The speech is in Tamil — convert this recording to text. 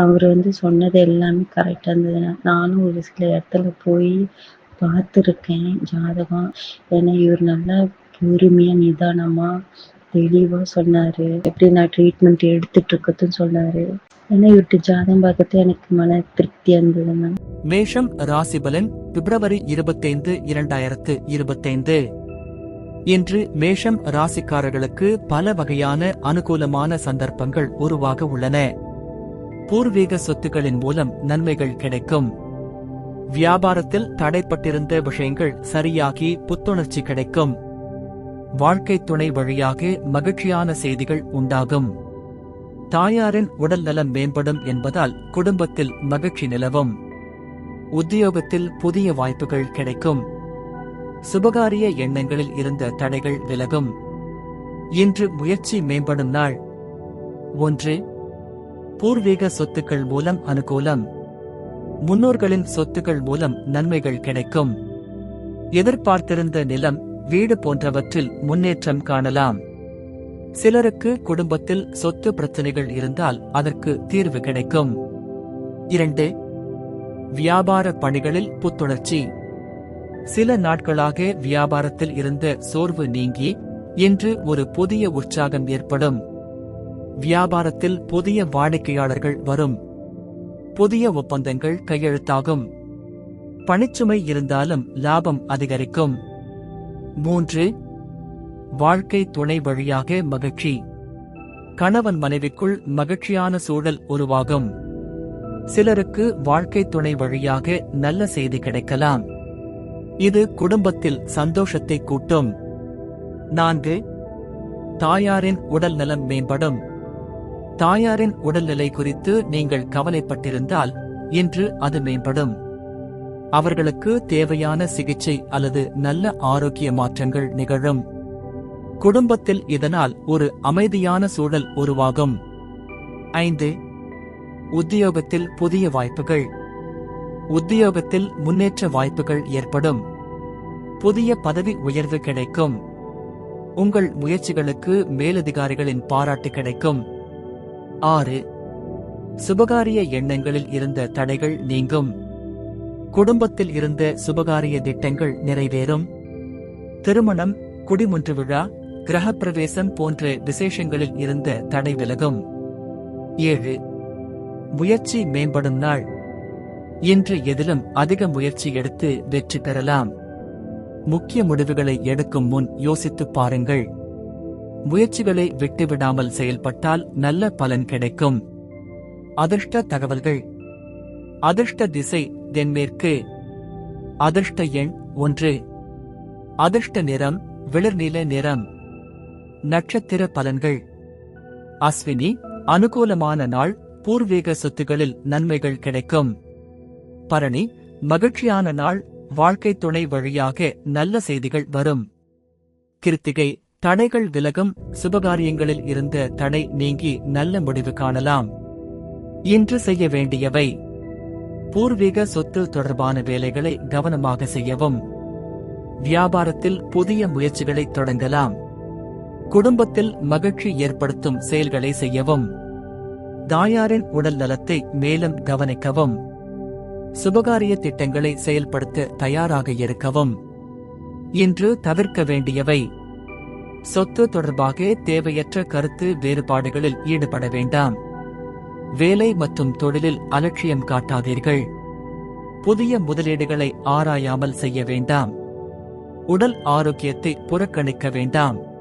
அவர் வந்து சொன்னது எல்லாமே கரெக்டாக இருந்தது. நானும் ஒரு சில இடத்துல போய் பார்த்துருக்கேன் ஜாதகம். ஏன்னா இவர் நல்லா பொறுமையாக நிதானமாக தெளிவாக சொன்னார். எப்படி நான் ட்ரீட்மெண்ட் எடுத்துட்டு இருக்கதுன்னு சொன்னார். ஏன்னா இவர்கிட்ட ஜாதகம் பார்க்கறது எனக்கு மன திருப்தியாக இருந்தது மேம் மேஷம் ராசிபலன் பிப்ரவரி இருபத்தைந்து இரண்டாயிரத்து இருபத்தைந்து. இன்று மேஷம் ராசிக்காரர்களுக்கு பல வகையான அனுகூலமான சந்தர்ப்பங்கள் உருவாக உள்ளன. பூர்வீக சொத்துக்களின் மூலம் நன்மைகள் கிடைக்கும். வியாபாரத்தில் தடைப்பட்டிருந்த விஷயங்கள் சரியாகி புத்துணர்ச்சி கிடைக்கும். வாழ்க்கை துணை வழியாக மகிழ்ச்சியான செய்திகள் உண்டாகும். தாயாரின் உடல் நலம் மேம்படும் என்பதால் குடும்பத்தில் மகிழ்ச்சி நிலவும். உத்தியோகத்தில் புதிய வாய்ப்புகள் கிடைக்கும். சுபகாரிய எண்ணங்களில் இருந்த தடைகள் விலகும். இன்று முயற்சி மேம்படும் நாள். ஒன்று பூர்வீக சொத்துக்கள் மூலம் அனுகூலம். முன்னோர்களின் சொத்துக்கள் மூலம் நன்மைகள் கிடைக்கும். எதிர்பார்த்திருந்த நிலம் வீடு போன்றவற்றில் முன்னேற்றம் காணலாம். சிலருக்கு குடும்பத்தில் சொத்து பிரச்சனைகள் இருந்தால் அதற்கு தீர்வு கிடைக்கும். இரண்டு வியாபார பணிகளில் புத்துணர்ச்சி. சில நாட்களாக வியாபாரத்தில் இருந்த சோர்வு நீங்கி இன்று ஒரு புதிய உற்சாகம் ஏற்படும். வியாபாரத்தில் புதிய வாடிக்கையாளர்கள் வரும். புதிய ஒப்பந்தங்கள் கையெழுத்தாகும். பணிச்சுமை இருந்தாலும் லாபம் அதிகரிக்கும். மூன்று வாழ்க்கை துணை வழியாக மகிழ்ச்சி. கணவன் மனைவிக்குள் மகிழ்ச்சியான சூழல் உருவாகும். சிலருக்கு வாழ்க்கை துணை வழியாக நல்ல செய்தி கிடைக்கலாம். இது குடும்பத்தில் சந்தோஷத்தை கூட்டும். நான்கு தாயாரின் உடல் நலம் மேம்படும். தாயாரின் உடல்நிலை குறித்து நீங்கள் கவலைப்பட்டிருந்தால் இன்று அது மேம்படும். அவர்களுக்கு தேவையான சிகிச்சை அல்லது நல்ல ஆரோக்கிய மாற்றங்கள் நிகழும். குடும்பத்தில் இதனால் ஒரு அமைதியான சூழல் உருவாகும். ஐந்து உத்தியோகத்தில் புதிய வாய்ப்புகள். உத்தியோகத்தில் முன்னேற்ற வாய்ப்புகள் ஏற்படும். புதிய பதவி உயர்வு கிடைக்கும். உங்கள் முயற்சிகளுக்கு மேலதிகாரிகளின் பாராட்டு கிடைக்கும். ஆறு. சுபகாரிய எண்ணங்களில் இருந்த தடைகள் நீங்கும். குடும்பத்தில் இருந்த சுபகாரிய திட்டங்கள் நிறைவேறும். திருமணம் குடிமுன்று விழா கிரகப்பிரவேசம் போன்ற விசேஷங்களில் இருந்த தடை விலகும். ஏழு. முயற்சி மேம்படும் நாள். இன்று எதிலும் அதிக முயற்சி எடுத்து வெற்றி பெறலாம். முக்கிய முடிவுகளை எடுக்கும் முன் யோசித்துப் பாருங்கள். முயற்சிகளை விட்டுவிடாமல் செயல்பட்டால் நல்ல பலன் கிடைக்கும். அதிர்ஷ்ட தகவல்கள். அதிர்ஷ்ட திசை தென்மேற்கு. அதிர்ஷ்ட எண் ஒன்று. அதிர்ஷ்ட நிறம் வெளிர்நில நிறம். நட்சத்திர பலன்கள். அஸ்வினி அனுகூலமான நாள் பூர்வீக சொத்துகளில் நன்மைகள் கிடைக்கும். பரணி மகிழ்ச்சியான நாள் வாழ்க்கை துணை வழியாக நல்ல செய்திகள் வரும். கிருத்திகை தடைகள் விலகும் சுபகாரியங்களில் இருந்த தடை நீங்கி நல்ல முடிவு காணலாம். இன்று செய்ய வேண்டியவை பூர்வீக சொத்து தொடர்பான வேலைகளை கவனமாக செய்யவும். வியாபாரத்தில் புதிய முயற்சிகளை தொடங்கலாம். குடும்பத்தில் மகிழ்ச்சி ஏற்படுத்தும் செயல்களை செய்யவும். தாயாரின் உடல் நலத்தை மேலும் கவனிக்கவும். சுபகாரிய திட்டங்களை செயல்படுத்த தயாராக இருக்கவும். இன்று தவிர்க்க வேண்டியவை சொத்து தொடர்பாக தேவையற்ற கருத்து வேறுபாடுகளில் ஈடுபட வேண்டாம். வேலை மற்றும் தொழிலில் அலட்சியம் காட்டாதீர்கள். புதிய முதலீடுகளை ஆராயாமல் செய்ய வேண்டாம். உடல் ஆரோக்கியத்தை புறக்கணிக்க வேண்டாம்.